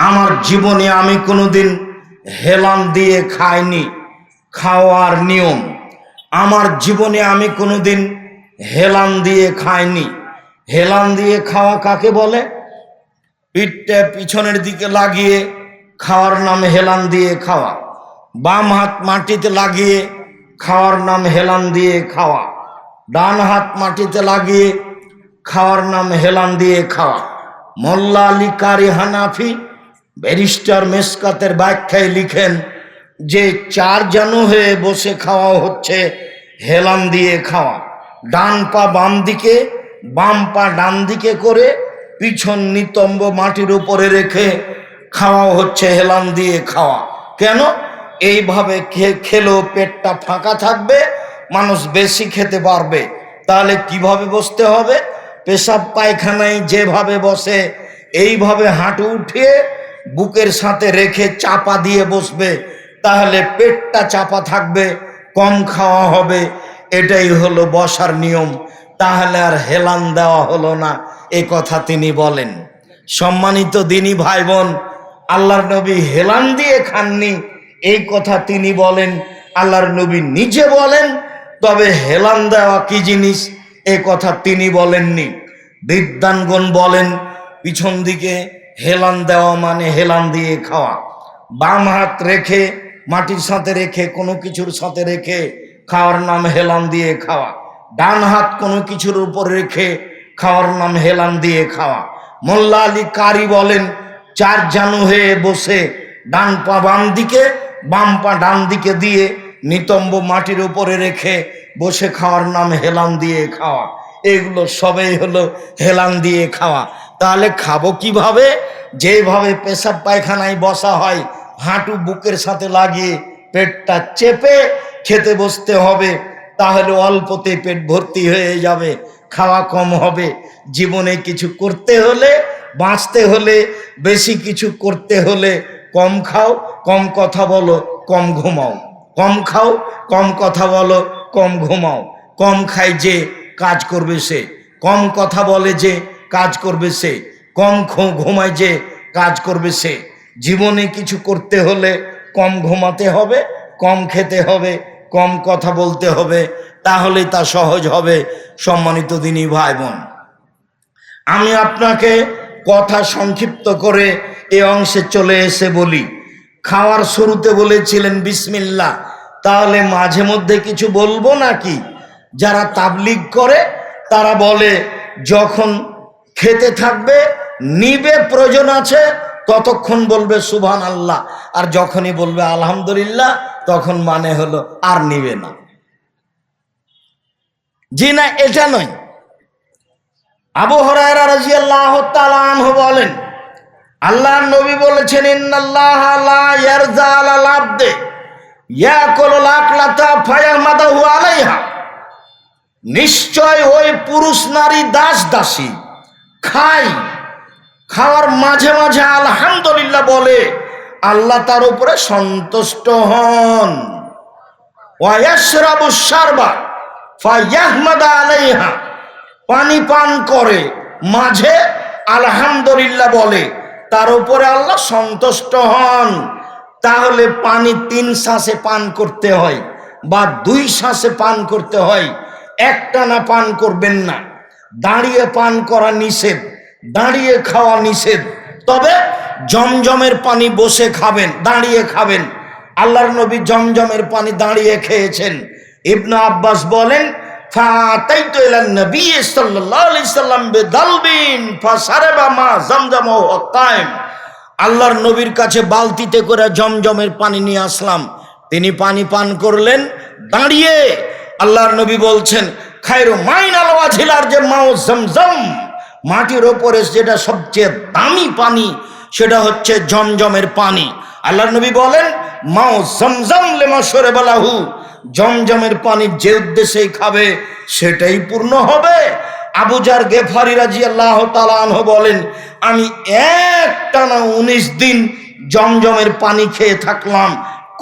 আমার জীবনে আমি কোনোদিন হেলান দিয়ে খাইনি, খাওয়ার নিয়ম। আমার জীবনে আমি কোনোদিন হেলান দিয়ে খাইনি। হেলান দিয়ে খাওয়া কাকে বলে? পিঠটা পিছনের দিকে লাগিয়ে খাওয়ার নাম হেলান দিয়ে খাওয়া। বাম হাত মাটিতে লাগিয়ে খাওয়ার নাম হেলান দিয়ে খাওয়া। ডান হাত মাটিতে লাগিয়ে খাওয়ার নাম হেলান দিয়ে খাওয়া। মোল্লা আলী কারি হানাফি ব্যারিস্টার মেসকাতের ব্যাখ্যায় লিখেন, যে চার জানু হয়ে বসে খাওয়া হচ্ছে, হেলান দিয়ে খাওয়া। ডান পা বাম দিকে, বাম পা ডান দিকে করে পিছন নিতম্ব মাটির উপরে রেখে খাওয়া হচ্ছে, হেলান দিয়ে খাওয়া। কেন? এইভাবে খেলেও পেটটা ফাঁকা থাকবে, মানুষ বেশি খেতে পারবে। তাহলে কীভাবে বসতে হবে? পেশাব পায়খানায় যেভাবে বসে, এইভাবে হাঁটু উঠিয়ে বুকের সাথে রেখে চাপা দিয়ে বসবে, তাহলে পেটটা চাপা থাকবে, কম খাওয়া হবে। এটাই হলো বসার নিয়ম। তাহলে আর হেলান দেওয়া হলো না, এ কথা তিনি বলেন। সম্মানিত দিনী ভাই বোন আল্লাহর নবী হেলান দিয়ে খাননি, এই কথা তিনি বলেন। আল্লাহর নবী নিজে বলেন, তবে হেলান দেওয়া কি জিনিস, এ কথা তিনি বলেননি। বিদ্যানগণ বলেন, পিছন দিকে হেলান দেওয়া মানে হেলান দিয়ে খাওয়া। বাম হাত রেখে, মাটির সাথে রেখে, কোনো কিছুর সাথে রেখে খাওয়ার নাম হেলান দিয়ে খাওয়া। ডান হাত কোনো কিছুর উপর রেখে খাওয়ার নাম হেলান দিয়ে খাওয়া। মোল্লা আলী কারি বলেন, চার জানু হয়ে বসে ডান পা বাম দিকে, বাম পা ডান দিকে দিয়ে নিতম্ব মাটির উপরে রেখে বসে খাওয়ার নাম হেলান দিয়ে খাওয়া। এগুলো সবই হলো হেলান দিয়ে খাওয়া। তাহলে খাব কীভাবে? যেভাবে পেশাব পায়খানায় বসা হয়, হাঁটু বুকের সাথে লাগিয়ে পেটটা চেপে খেতে বসতে হবে, তাহলে অল্পতে পেট ভর্তি হয়ে যাবে, খাওয়া কম হবে। জীবনে কিছু করতে হলে, বাঁচতে হলে, বেশি কিছু করতে হলে কম খাও, কম কথা বলো, কম ঘুমাও। কম খাও, কম কথা বলো, কম ঘুমাও। কম খাই যে কাজ করবে সে। কম কথা বলে যে কাজ করবে সে। কম ঘুমায় যে কাজ করবে সে। জীবনে কিছু করতে হলে কম ঘুমাতে হবে, কম খেতে হবে, কম কথা বলতে হবে, তাহলে তা সহজ হবে। সম্মানিত দিনী ভাই বোন আমি আপনাকে কথা সংক্ষিপ্ত করে এ অংশে চলে এসে বলি। খাওয়ার শুরুতে বলেছিলেন বিসমিল্লা তাহলে মাঝে মধ্যে কিছু বলব নাকি? যারা তাবলিগ করে, তারা বলে, যখন খেতে থাকবে, নিবে প্রয়োজন আছে, ততক্ষণ বলবে সুভান আল্লাহ আর যখনই বলবে, আলহামদুলিল্লাহ, তখন মানে হলো, আর নিবে না। জি না, এটা নয়। আবু হরায়রা বলেন, আল্লাহর নবী বলেছেন, ইন্নাল্লাহ লা নিশ্চয় ওই পুরুষ নারী দাস দাসী খাই। খাওয়ার মাঝে মাঝে আলহামদুলিল্লাহ বলে, আল্লাহ তার উপরে সন্তুষ্ট হন। ওয়ায়াশরাবু শারবা, ফায়াহমাদা আলাইহা। পানি পান করে মাঝে আলহামদুলিল্লাহ বলে, তার উপরে আল্লাহ সন্তুষ্ট হন। তাহলে পানি তিন শ্বাসে পান করতে হয় বা দুই শ্বাসে পান করতে হয়। একটানা পান করবেন না। দাঁড়িয়ে পান করা নিষেধ, দাঁড়িয়ে খাওয়া নিষেধ। তবে জমজমের পানি বসে খাবেন, দাঁড়িয়ে খাবেন। আল্লাহর নবী জমজমের পানি দাঁড়িয়ে খেয়েছেন। ইবনা আব্বাস বলেন আল্লাহর নবীর কাছে বালতিতে করে জমজমের পানি নিয়ে আসলাম। তিনি পানি পান করলেন, দাঁড়িয়ে আল্লাহর নবী বলছেন, খায়রু মাইন আলওয়াজিলার যে মাও জমজম, মাটির ওপরে যেটা সবচেয়ে দামি পানি, সেটা হচ্ছে জমজমের পানি। আল্লাহর নবী বলেন, মাও জমজম লেমা সরে বালাহু জমজমের পানি যে উদ্দেশ্যেই খাবে, সেটাই পূর্ণ হবে। আবুজার গেফারি রাজি আল্লাহ তালাহ বলেন, আমি এক টানা উনিশ দিন জমজমের পানি খেয়ে থাকলাম,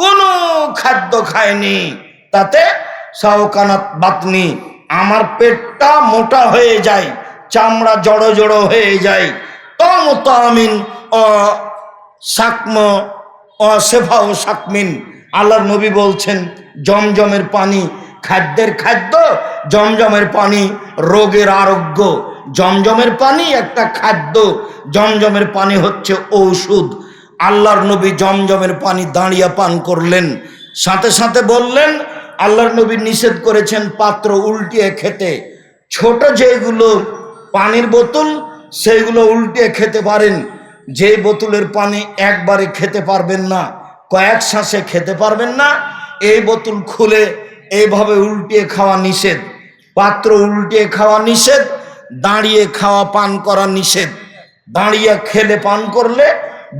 কোনো খাদ্য খায়নি তাতে সাউকানাত বাতনি। আমার পেটটা মোটা হয়ে যায়, চামড়া জড়ো জড়ো হয়ে যায়। তম তামিন সাকম ও সেফা ও সাকমিন। আল্লাহর নবী বলছেন, জমজমের পানি খাদ্যের খাদ্য, জমজমের পানি রোগের আরোগ্য। জমজমের পানি একটা খাদ্য, জমজমের পানি হচ্ছে ঔষধ। আল্লাহর নবী জমজমের পানি দাঁড়িয়ে পান করলেন। সাথে সাথে বললেন আল্লাহর নবী নিষেধ করেছেন পাত্র উল্টিয়ে খেতে। ছোট যেগুলো পানির বোতল, সেইগুলো উল্টিয়ে খেতে পারেন। যে বোতলের পানি একবারে খেতে পারবেন না, কয়েক শ্বাসে খেতে পারবেন না, এই বোতল খুলে এইভাবে উল্টিয়ে খাওয়া নিষেধ। পাত্র উল্টিয়ে খাওয়া নিষেধ, দাঁড়িয়ে খাওয়া পান করা নিষেধ। দাঁড়িয়ে খেলে পান করলে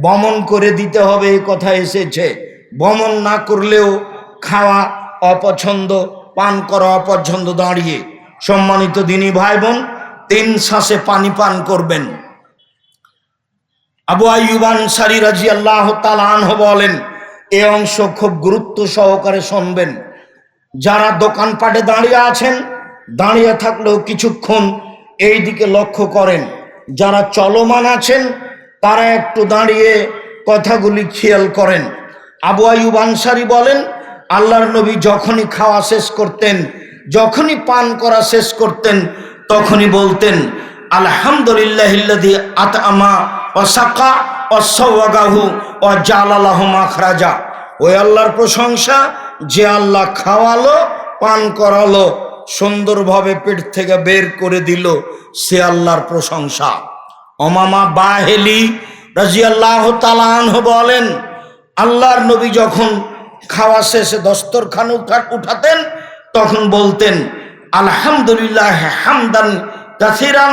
বমন করে দিতে হবে, এই কথা এসেছে। বমন না করলেও খাওয়া অপছন্দ, পান করা অপছন্দ দাঁড়িয়ে। সম্মানিত দিনী ভাই বোন তিন শ্বাসে পানি পান করবেন। আবু আইয়ুবান সারি রাজি আল্লাহ তালানহ বলেন, এ অংশ খুব গুরুত্ব সহকারে শুনবেন। যারা দোকানপাটে দাঁড়িয়ে আছেন, দাঁড়িয়ে থাকলেও কিছুক্ষণ এই দিকে লক্ষ্য করেন। যারা চলমান আছেন, তারা একটু দাঁড়িয়ে কথাগুলি খেয়াল করেন। আবু আইয়ুব আনসারি বলেন আল্লাহর নবী যখনই খাওয়া শেষ করতেন, যখনই পান করা শেষ করতেন, তখনই বলতেন আলহামদুলিল্লাহ আতআমা ও সাকা ও সওয়াগাহু ও জালালাহু মাখরাজা। ওই আল্লাহর প্রশংসা, যে আল্লাহ খাওয়ালো, পান করালো, সুন্দরভাবে পেট থেকে বের করে দিল, সে আল্লাহর প্রশংসা। অমামা বাহেলি রাজি আল্লাহ তালাহ বলেন, আল্লাহর নবী যখন খাওয়া শেষে দস্তরখান উঠা উঠাতেন? তখন বলতেন, আলহামদুলিল্লাহ হামদান কাসিরান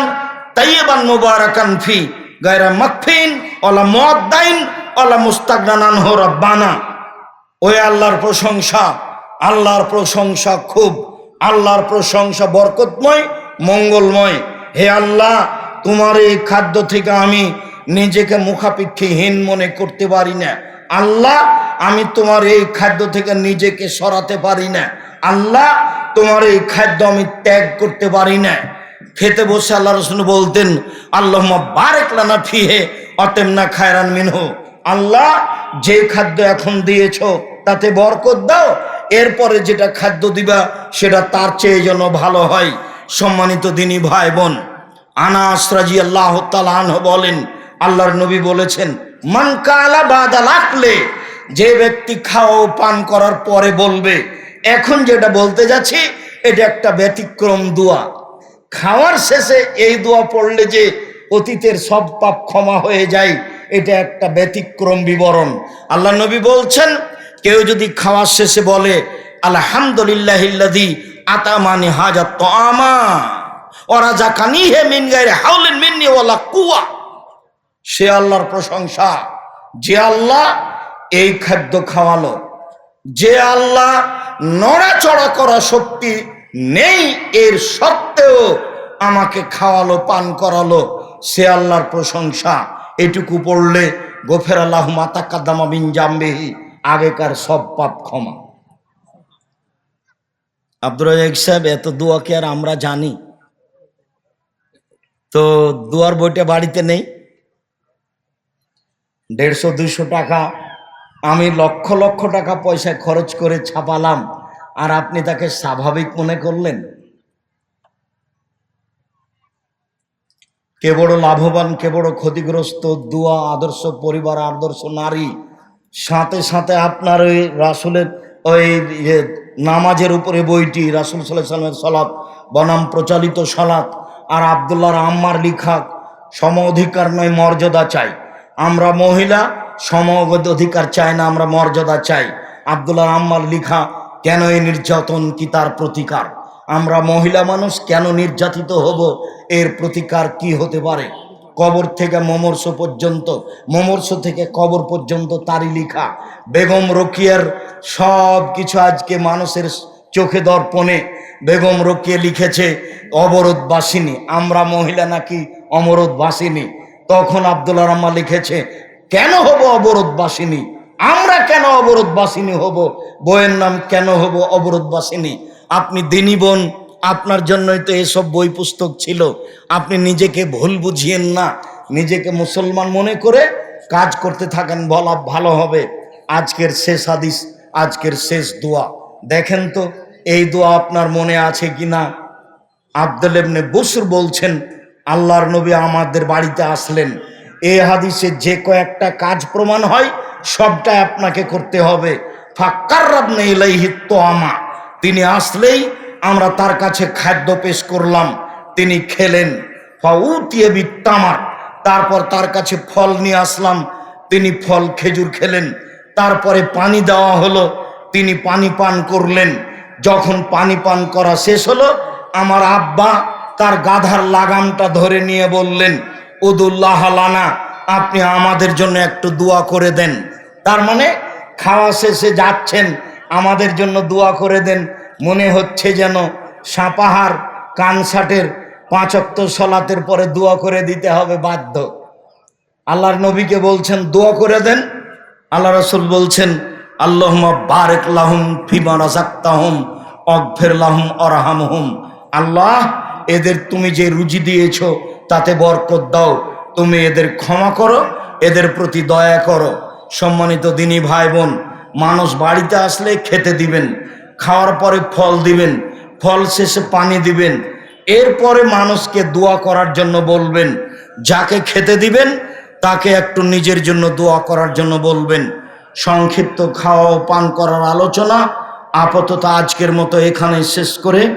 তাইয়েবান মুবারাকান ফি গায়রা মাকফিন ওলা মুআদ্দাইন ওলা মুস্তাগনানান হো রব্বানা। ওই আল্লাহর প্রশংসা আল্লাহর প্রশংসা খুব, আল্লাহর প্রশংসা বরকতময়, মঙ্গলময়। হে আল্লাহ, তোমার এই খাদ্য থেকে আমি নিজেকে মুখাপেক্ষীহীন মনে করতে পারি না। আল্লাহ আমি তোমার এই খাদ্য থেকে নিজেকে সরাতে পারি না। আল্লাহ, তোমার এই খাদ্য আমি ত্যাগ করতে পারি না। খেতে বসে আল্লাহ রসুল বলতেন আল্লাহ বারেক লানা ফিহে অতেম না খায়রান মিনহু। আল্লাহ, যে খাদ্য এখন দিয়েছ, তাতে বরকত দাও, এরপরে যেটা খাদ্য দিবা, সেটা তার চেয়ে যেন ভালো হয়। সম্মানিত দিনী ভাই বোন আনাস আল্লাহ তালান বলেন, আল্লাহর নবী বলেছেন, মান কালা বাদা লাগলে যে ব্যক্তি খাওয়া ও পান করার পরে বলবে, এখন যেটা বলতে যাচ্ছি, এটা একটা ব্যতিক্রম দোয়া। খাওয়ার শেষে এই দোয়া পড়লে যে অতীতের সব পাপ ক্ষমা হয়ে যায়, এটা একটা ব্যতিক্রম বিবরণ। আল্লাহ নবী বলছেন, কেউ যদি খাওয়ার শেষে বলে আলহামদুলিল্লাহ আতামানি হাজা তো আমা ওরা যা কানি হে মিন গায়ে হাউলেন মিন্নি ওয়ালা কুয়া সে আল্লাহর প্রশংসা। যে আল্লাহ এই খাদ্য খাওয়ালো। যে আল্লাহ নড়াচড়া করা শক্তি নেই, এর সত্ত্বেও আমাকে খাওয়ালো, পান করালো, সে আল্লাহর প্রশংসা। এটুকু পড়লে গোফের আল্লাহ মাতা কাদামা বিন জাম্বেহি, আগেকার সব পাপ ক্ষমা। আব্দুর সাহেব, এত দোয়া কি আর আমরা জানি? তো দুয়ার বইটা বাড়িতে নেই। দেড়শো দুশো টাকা আমি লক্ষ লক্ষ টাকা পয়সা খরচ করে ছাপালাম, আর আপনি তাকে স্বাভাবিক মনে করলেন? কে বড় লাভবান, কে বড় ক্ষতিগ্রস্ত, দুয়া, আদর্শ পরিবার, আদর্শ নারী, সাথে সাথে আপনার ওই রাসুলের ওই নামাজের উপরে বইটি, রাসুল সাল্লাহ সাল্লামের সলাৎ বনাম প্রচলিত সলাৎ আর আবদুল্লাহর আম্মার লিখা সম অধিকার নয় মর্যাদা চাই। আমরা মহিলা সম অধিকার চায় না, আমরা মর্যাদা চাই। আবদুল্লাহ আম্মার লিখা, কেন এই নির্যাতন কি তার প্রতিকার? আমরা মহিলা মানুষ কেন নির্যাতিত হব? এর প্রতিকার কি হতে পারে? কবর থেকে মমর্ষ পর্যন্ত, মমর্ষ থেকে কবর পর্যন্ত তারই লিখা, বেগম রকিয়ার সব কিছু আজকে মানুষের চোখে দর্পণে। বেগম রকিয়ে লিখেছে, অবরোধবাসিনী, আমরা মহিলা নাকি অমরোধবাসিনী? তখন আব্দুল্লাহ রহমান লিখেছে কেন হব অবরোধবাসিনী? আমরা কেন অবরোধবাসিনী হব? বইয়ের নাম কেন হব অবরোধবাসিনী? আপনি দিনী বোন, আপনার জন্যই তো এসব বই পুস্তক ছিল। আপনি নিজেকে ভুল বুঝিয়েন না। নিজেকে মুসলমান মনে করে কাজ করতে থাকেন, বলা ভালো হবে। আজকের শেষ হাদিস, আজকের শেষ দোয়া। দেখেন তো, এই দোয়া আপনার মনে আছে কি না আব্দুল ইবনে বসুর বলছেন, আল্লাহর নবী আমাদের বাড়িতে আসলেন। এই হাদিসে যে কয়েকটা কাজ প্রমাণ হয় সবটাই আপনাকে করতে হবে। ফাক্কাররাবনে ইলাইহি তোয়ামা তিনি আসলেই আমরা তার কাছে খাদ্য পেশ করলাম, তিনি খেলেন। ফাউতিয়ে বিত্তামার। তারপর তার কাছে ফল নিয়ে আসলাম, তিনি ফল, খেজুর খেলেন। তারপরে পানি দেওয়া হলো, তিনি পানি পান করলেন। যখন পানি পান করা শেষ হলো, আমার আব্বা তার গাধার লাগামটা ধরে নিয়ে বললেন উদুল্লাহ লানা, আপনি আমাদের জন্য একটু দোয়া করে দেন। তার মানে খাওয়া শেষে যাচ্ছেন, আমাদের জন্য দোয়া করে দেন। মনে হচ্ছে যেন সাপাহার, কানসাটের, পাঁচক্ত সলাতের পরে দোয়া করে দিতে হবে বাধ্য। আল্লাহর নবীকে বলছেন, দোয়া করে দেন। আল্লাহ রসুল বলছেন আল্লাহমা বারেক লাহুম ফিমা রাজাক্তাহুম অগফের লাহুম অরাহামহুম। আল্লাহ, এদের তুমি যে রুজি দিয়েছ তাতে বরকত দাও। তুমি এদের ক্ষমা করো, এদের প্রতি দয়া করো। সম্মানিত দিনী ভাই বোন মানুষ বাড়িতে আসলে খেতে দিবেন, খাওয়ার পরে ফল দিবেন, ফল শেষে পানি দিবেন। এরপরে মানুষকে দোয়া করার জন্য বলবেন, যাকে খেতে দিবেন, তাকে একটু নিজের জন্য দোয়া করার জন্য বলবেন। সংক্ষিপ্ত খাওয়া ও পান করার আলোচনা আপাতত আজকের মতো এখানে শেষ করে